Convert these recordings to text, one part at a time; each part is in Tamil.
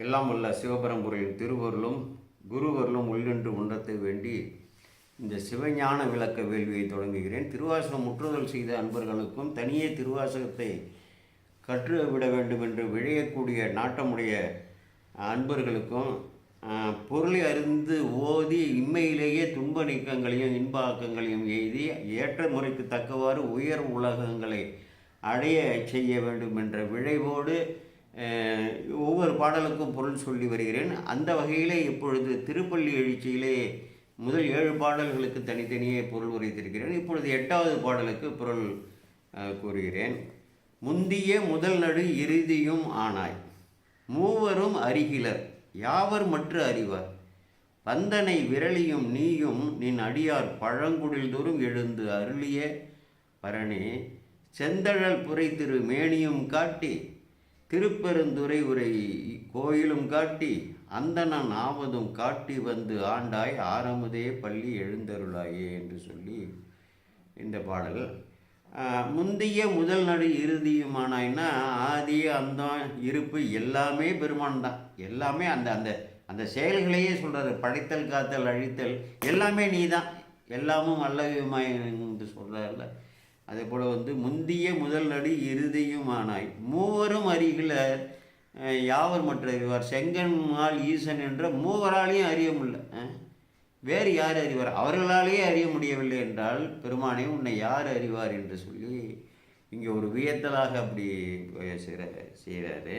எல்லாம் உள்ள சிவபரம்புரையின் திருவருளும் குருவருளும் உள்ளென்று உண்டத்தை வேண்டி இந்த சிவஞான விளக்க வேள்வியை தொடங்குகிறேன். திருவாசகம் முற்றுதல் செய்த அன்பர்களுக்கும் தனியே திருவாசகத்தை கற்றுவிட வேண்டும் என்று விழையக்கூடிய நாட்டமுடைய அன்பர்களுக்கும் பொருளை அறிந்து ஓதி இம்மையிலேயே துன்ப நீக்கங்களையும் இன்பாக்கங்களையும் எய்தி ஏற்ற முறைக்கு தக்கவாறு உயர் உலகங்களை அடைய செய்ய வேண்டும் என்ற விழைவோடு ஒவ்வொரு பாடலுக்கும் பொருள் சொல்லி வருகிறேன். அந்த வகையிலே இப்பொழுது திருப்பள்ளி எழுச்சியிலே முதல் ஏழு பாடல்களுக்கு தனித்தனியே பொருள் உரைத்திருக்கிறேன். இப்பொழுது எட்டாவது பாடலுக்கு பொருள் கூறுகிறேன். முந்திய முதல் நடு இறுதியும் ஆனாய். மூவரும் அறிகிலர் யாவர் மற்ற அறிவார்? பந்தனை விரலியும் நீயும் நின் அடியார் பழங்குடில் தோறும் எழுந்து அருளிய பரணே. செந்தழல் புரை திரு மேனியும் காட்டி திருப்பெருந்துறை உரை கோயிலும் காட்டி அந்தணன் ஆவதும் காட்டி வந்து ஆண்டாய் ஆரமுதே பள்ளி எழுந்தருளாயே என்று சொல்லி இந்த பாடல். முந்தைய முந்திய முதல் நடு இறுதியுமானாய்னா ஆதி அந்தம் இருப்பு எல்லாமே பெருமான் தான். எல்லாமே அந்த அந்த அந்த செயல்களையே சொல்கிறாரு படைத்தல் காத்தல் அழித்தல் எல்லாமே நீ தான் எல்லாமும் அல்லவியமாய் என்று சொல்கிறார்ல அதே போல் வந்து முந்திய முதல் நடு இறுதியுமானாய். மூவரும் அறிகிலர் யாவர் மற்ற அறிவார்? செங்கன்மால் ஈசன் என்ற மூவராலையும் அறிய முடியல. வேறு யார் அறிவார்? அவர்களாலேயே அறிய முடியவில்லை என்றால் பெருமானே உன்னை யார் அறிவார்? என்று சொல்லி இங்கே ஒரு வியத்தலாக அப்படி செய்கிற செய்கிறாரு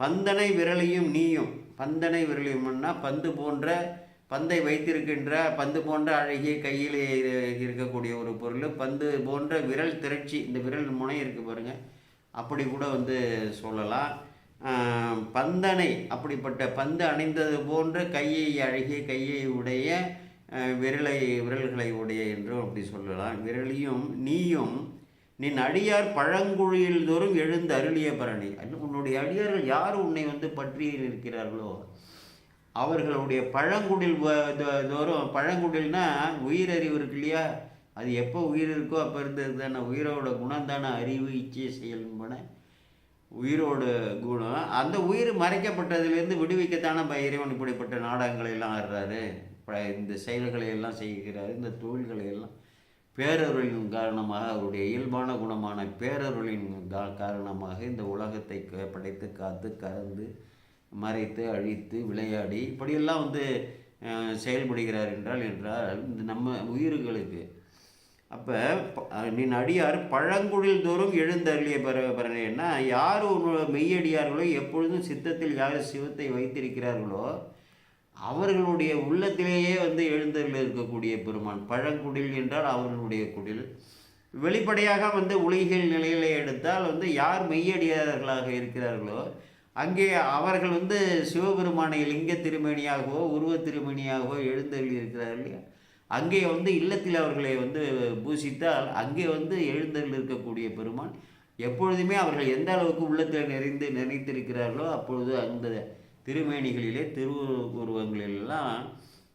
பந்தனை விரலையும் நீயும். பந்தனை விரலையும்னா பந்து போன்ற பந்தை வைத்திருக்கின்ற பந்து போன்ற அழகிய கையில் இருக்கக்கூடிய ஒரு பொருள். பந்து போன்ற விரல் திரட்சி இந்த விரல் முனை இருக்குது பாருங்கள் அப்படி கூட வந்து சொல்லலாம். பந்தனை அப்படிப்பட்ட பந்து அணிந்தது போன்ற கையை அழகிய கையை உடைய விரலை விரல்களை உடைய என்றும் அப்படி சொல்லலாம். விரலியும் நீயும் நின் அடியார் பழங்குழியில் தோறும் எழுந்து அருளிய பரணி. உன்னுடைய அடியார்கள் யார் உன்னை வந்து பற்றி இருக்கிறார்களோ? அவர்களுடைய பழங்குடில் தோறும் பழங்குடில்னா உயிரறிவு இருக்கு இல்லையா? அது எப்போ உயிர் இருக்கோ அப்போ இருந்தது தானே. உயிரோட குணம் தானே. அறிவு இச்சை செயல் உயிரோட குணம். அந்த உயிர் மறைக்கப்பட்டதுலேருந்து விடுவிக்கத்தானே ப- இறைவன் இப்படிப்பட்ட நாடகங்களை எல்லாம் ஆடுறாரு. இந்த செயல்களை எல்லாம் செய்கிறாரு. இந்த தொழில்களை எல்லாம். பேரருளின் காரணமாக அவருடைய இயல்பான குணமான பேரருளின் கா- காரணமாக இந்த உலகத்தை க- படைத்து காத்து கறந்து மறைத்து அழித்து விளையாடி இப்படியெல்லாம் வந்து செயல்படுகிறார் என்றால் என்றால் இந்த நம்ம உயிர்களுக்கு. அப்போ நின் அடியார் பழங்குடில் தோறும் எழுந்தருளிய பெற பெறனா யார் உன்னோட மெய்யடியார்களோ எப்பொழுதும் சித்தத்தில் யார் சிவத்தை வைத்திருக்கிறார்களோ அவர்களுடைய உள்ளத்திலேயே வந்து எழுந்தருள் இருக்கக்கூடிய பெருமான். பழங்குடில் என்றால் அவர்களுடைய குடில். வெளிப்படையாக வந்து உலகியல் நிலையிலே எடுத்தால் வந்து யார் மெய்யடியார்களாக இருக்கிறார்களோ அங்கே அவர்கள் வந்து சிவபெருமானை லிங்க திருமேனியாகவோ உருவ திருமணியாகவோ எழுந்தருளி இல்லையா? அங்கே வந்து இல்லத்தில் அவர்களை வந்து பூசித்தால் அங்கே வந்து எழுந்தருள் இருக்கக்கூடிய பெருமான் எப்பொழுதுமே அவர்கள் எந்த அளவுக்கு உள்ளத்தில் நிறைந்து நினைத்திருக்கிறார்களோ அப்பொழுது அந்த திருமேனிகளிலே திருவுருவங்களிலெல்லாம்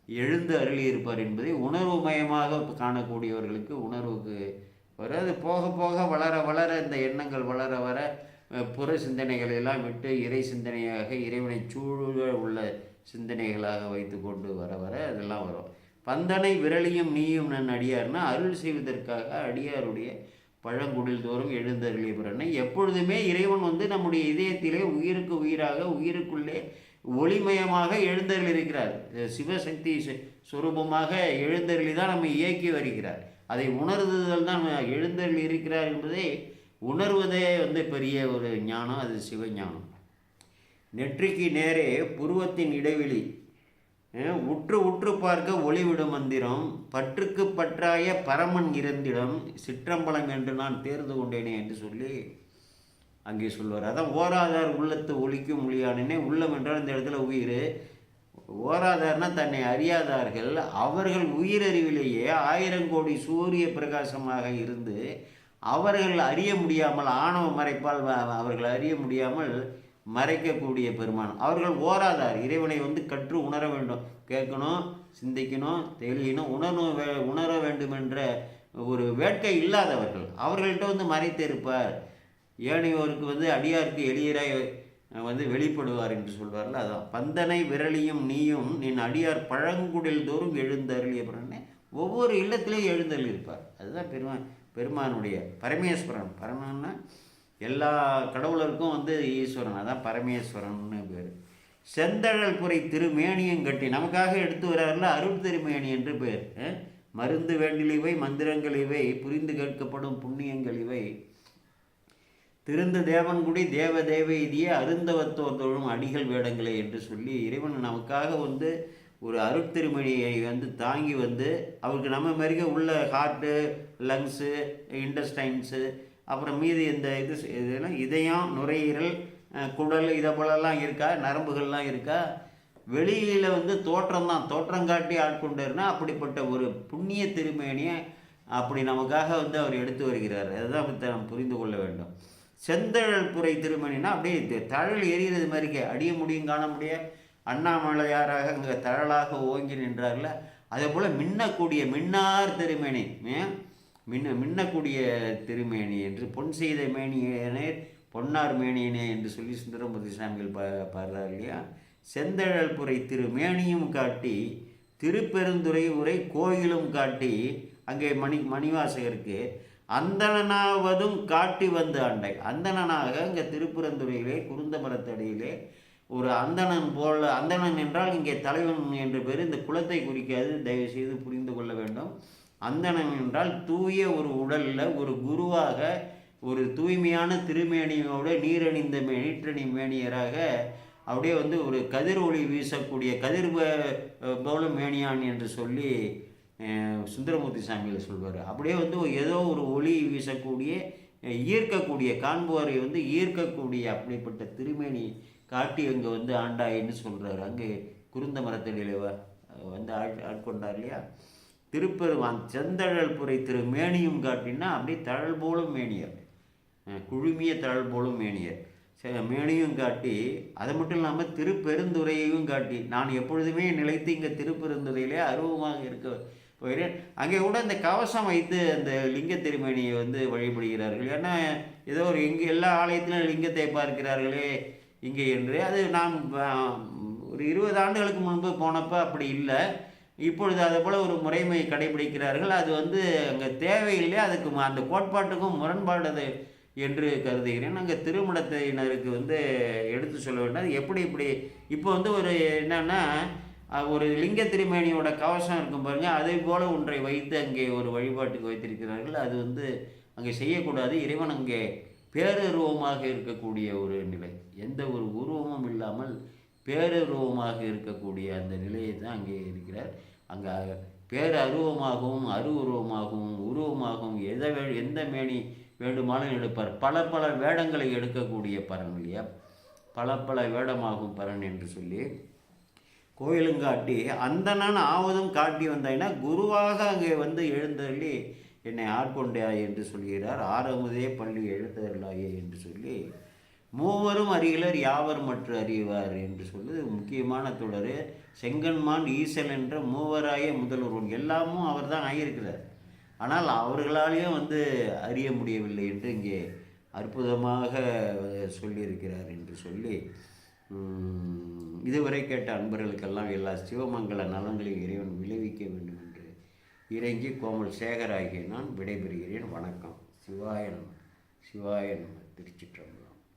எழுந்து அருளியிருப்பார் என்பதை உணர்வு மயமாக காணக்கூடியவர்களுக்கு உணர்வுக்கு வர அது போக போக வளர வளர இந்த எண்ணங்கள் வளர வர புற சிந்தனைகளை எல்லாம் விட்டு இறை சிந்தனையாக இறைவனை சூழ உள்ள சிந்தனைகளாக வைத்து கொண்டு வர வர அதெல்லாம் வரும். பந்தனை விரலியும் நீயும் நன் அடியார்னா அருள் செய்வதற்காக அடியாருடைய பழங்குடில் தோறும் எழுந்தருளிய பிறனை. எப்பொழுதுமே இறைவன் வந்து நம்முடைய இதயத்திலே உயிருக்கு உயிராக உயிருக்குள்ளே ஒளிமயமாக எழுந்தருள் இருக்கிறார் சிவசக்தி சுரூபமாக எழுந்தருளி தான் நம்மை இயக்கி வருகிறார். அதை உணர்ந்துதல் தான் எழுந்தருள் இருக்கிறார் என்பதை உணர்வதே வந்து பெரிய ஒரு ஞானம் அது சிவஞானம். நெற்றிக்கு நேரே புருவத்தின் இடைவெளி உற்று உற்று பார்க்க ஒளிவிடும் மந்திரம் பற்றுக்கு பற்றாய பரமன் இறந்திடம் சிற்றம்பலம் என்று நான் தேர்ந்து கொண்டேனே என்று சொல்லி அங்கே சொல்வார். அதான் ஓராதார் உள்ளத்து ஒழிக்கும் மொழியானே உள்ளம் என்றால் இந்த இடத்துல உயிர். ஓராதார்னா தன்னை அறியாதார்கள். அவர்கள் உயிரறிவிலேயே ஆயிரம் கோடி சூரிய பிரகாசமாக இருந்து அவர்கள் அறிய முடியாமல் ஆணவ மறைப்பால் அவர்கள் அறிய முடியாமல் மறைக்கக்கூடிய பெருமான் அவர்கள் ஓராதார். இறைவனை வந்து கற்று உணர வேண்டும். கேட்கணும் சிந்திக்கணும் தெளியணும் உணரணும் வே- உணர வேண்டும் என்ற ஒரு வேட்கை இல்லாதவர்கள். அவர்கள்ட்ட வந்து மறைத்து இருப்பார். ஏனையோருக்கு வந்து அடியாருக்கு எளியராய் வந்து வெளிப்படுவார் என்று சொல்வார்ல அதான். பந்தனை விரலியும் நீயும் நின் அடியார் பழங்குடில் தோறும் எழுந்தருளிய பிறனே ஒவ்வொரு இல்லத்திலையும் எழுந்தருள் இருப்பார் அதுதான் பெருமான். பெருமானுடைய பரமேஸ்வரன். பரமன்னா எல்லா கடவுளருக்கும் வந்து ஈஸ்வரன். அதான் பரமேஸ்வரன்னு பேர். செந்தழல் குறை திருமேனியும் கட்டி நமக்காக எடுத்து வர்றாருல அருள் திருமேனி என்று பேர். மருந்து வேண்டில் இவை மந்திரங்கள் இவை புரிந்து கேட்கப்படும் புண்ணியங்கள் இவை. திருந்த தேவன்குடி தேவ தேவ இதிய அருந்தவத்தோர் தொழும் அடிகள் வேடங்களே என்று சொல்லி இறைவன் நமக்காக வந்து ஒரு அருட்திருமணியை வந்து தாங்கி வந்து அவருக்கு நம்ம மாதிரியே உள்ள ஹார்ட்டு லங்ஸு இன்டஸ்டைன்ஸு அப்புறம் மீதி இந்த இது இதெல்லாம் இதயம் நுரையீரல் குடல் இதை போலலாம் இருக்கா? நரம்புகள்லாம் இருக்கா? வெளியில் வந்து தோற்றம் தான் தோற்றம் காட்டி ஆட்கொண்டாருன்னா அப்படிப்பட்ட ஒரு புண்ணிய திருமேனியை அப்படி நமக்காக வந்து அவர் எடுத்து வருகிறார். அதுதான் நாம் புரிந்து கொள்ள வேண்டும். செந்தழல் புரை திருமணினா அப்படியே தழல் எரிகிறது மாதிரிக்கே அடிய முடியும் காண முடியாது அண்ணாமலையாராக அங்கே தழலாக ஓங்கி நின்றார்ல. அதே போல் மின்னக்கூடிய மின்னார் திருமேனி மின்ன மின்னக்கூடிய திருமேனி என்று பொன் செய்த மேனியனே பொன்னார் மேனியனே என்று சொல்லி சுந்தரமூர்த்தி சாமிகள் பா பாடுறார் இல்லையா? செந்தழல் புரை திருமேனியும் காட்டி திருப்பெருந்துறை உரை கோயிலும் காட்டி அங்கே மணி மணிவாசகருக்கு அந்தணனாவதும் காட்டி வந்த அண்டை. அந்தணனாக இங்கே திருப்புறந்துறையிலே குருந்த மரத்தடியிலே ஒரு அந்தணன் போல அந்தணன் என்றால் இங்கே தலைவன் என்ற பேர் இந்த குலத்தை குறிக்காது தயவுசெய்து புரிந்து கொள்ள வேண்டும். அந்தணன் என்றால் தூய ஒரு உடலில் ஒரு குருவாக ஒரு தூய்மையான திருமேனியோடு நீரணிந்த மே- நீற்றணி மேனியராக அப்படியே வந்து ஒரு கதிர் ஒளி வீசக்கூடிய கதிர் போல மேனியான் என்று சொல்லி சுந்தரமூர்த்தி சாமியில் சொல்வார். அப்படியே வந்து ஏதோ ஒரு ஒளி வீசக்கூடிய ஈர்க்கக்கூடிய காண்போரை வந்து ஈர்க்கக்கூடிய அப்படிப்பட்ட திருமேனி காட்டி அங்கே வந்து ஆண்டாயின்னு சொல்கிறாரு அங்கே குருந்த மரத்தடியில் வந்து ஆட் ஆட்கொண்டார் இல்லையா? திருப்பெருவான் செந்தழல் புரை திரு மேனியும் காட்டினா அப்படியே தழல் போலும் மேனியர். குழுமிய தழல் போலும் மேனியர். மேனியும் காட்டி அது மட்டும் இல்லாமல் திருப்பெருந்துறையையும் காட்டி நான் எப்பொழுதுமே நிலைத்து இங்கே திருப்பெருந்துறையிலே அருவமாக இருக்க போகிறேன். அங்கே கூட இந்த கவசம் வைத்து அந்த லிங்க திருமேனியை வந்து வழிபடுகிறார்கள். ஏன்னா ஏதோ ஒரு எங்கே எல்லா ஆலயத்திலும் லிங்கத்தை பார்க்கிறார்களே. இங்கே என்று. அது நாம் ஒரு இருபது ஆண்டுகளுக்கு முன்பு போனப்போ அப்படி இல்லை. இப்பொழுது அதே போல் ஒரு முறைமை கடைபிடிக்கிறார்கள். அது வந்து அங்கே தேவையில்லை. அதுக்கு அந்த கோட்பாட்டுக்கும் முரண்பாடுது என்று கருதுகிறேன். அங்கே திருமணத்தினருக்கு வந்து எடுத்து சொல்ல வேண்டும். அது எப்படி இப்படி இப்போ வந்து ஒரு என்னன்னா ஒரு லிங்க திருமேனியோட கவசம் இருக்கும் பாருங்கள் அதே போல் ஒன்றை வைத்து அங்கே ஒரு வழிபாட்டுக்கு வைத்திருக்கிறார்கள். அது வந்து அங்கே செய்யக்கூடாது. இறைவன் அங்கே பேரருவமாக இருக்கக்கூடிய ஒரு நிலை. எந்த ஒரு உருவமும் இல்லாமல் பேரருவமாக இருக்கக்கூடிய அந்த நிலையை தான் அங்கே இருக்கிறார். அங்கே பேரருவமாகவும் அருவுருவமாகவும் உருவமாகவும் எதை வே எந்த மேனி வேண்டுமானும் எடுப்பார். பல பல வேடங்களை எடுக்கக்கூடிய பரன் இல்லையா? பல பல வேடமாகும் பரன் என்று சொல்லி. கோயிலும் காட்டி அந்தணன் ஆவதும் காட்டி வந்தாயினா குருவாக அங்கே வந்து எழுந்தள்ளி என்னை ஆட்கொண்டாய் என்று சொல்கிறார். ஆரமுதே பள்ளி எழுத்தருளாயே என்று சொல்லி மூவரும் அறிகளர் யாவர் மற்ற அறிவார் என்று சொல்லி முக்கியமான தொடர் செங்கன்மான் ஈசல் என்ற மூவராய முதல்வன் எல்லாமும் அவர் தான் ஆகியிருக்கிறார். ஆனால் அவர்களாலேயும் வந்து அறிய முடியவில்லை என்று இங்கே அற்புதமாக சொல்லியிருக்கிறார் என்று சொல்லி இதுவரை கேட்ட அன்பர்களுக்கெல்லாம் எல்லா சிவமங்கல நலங்களையும் இறைவன் விளைவிக்க வேண்டும் இறங்கி கோமல் சேகராகிய நான் விடைபெறுகிறேன். வணக்கம். சிவாய நம. சிவாய நம. திருச்சிற்றம்பலம்.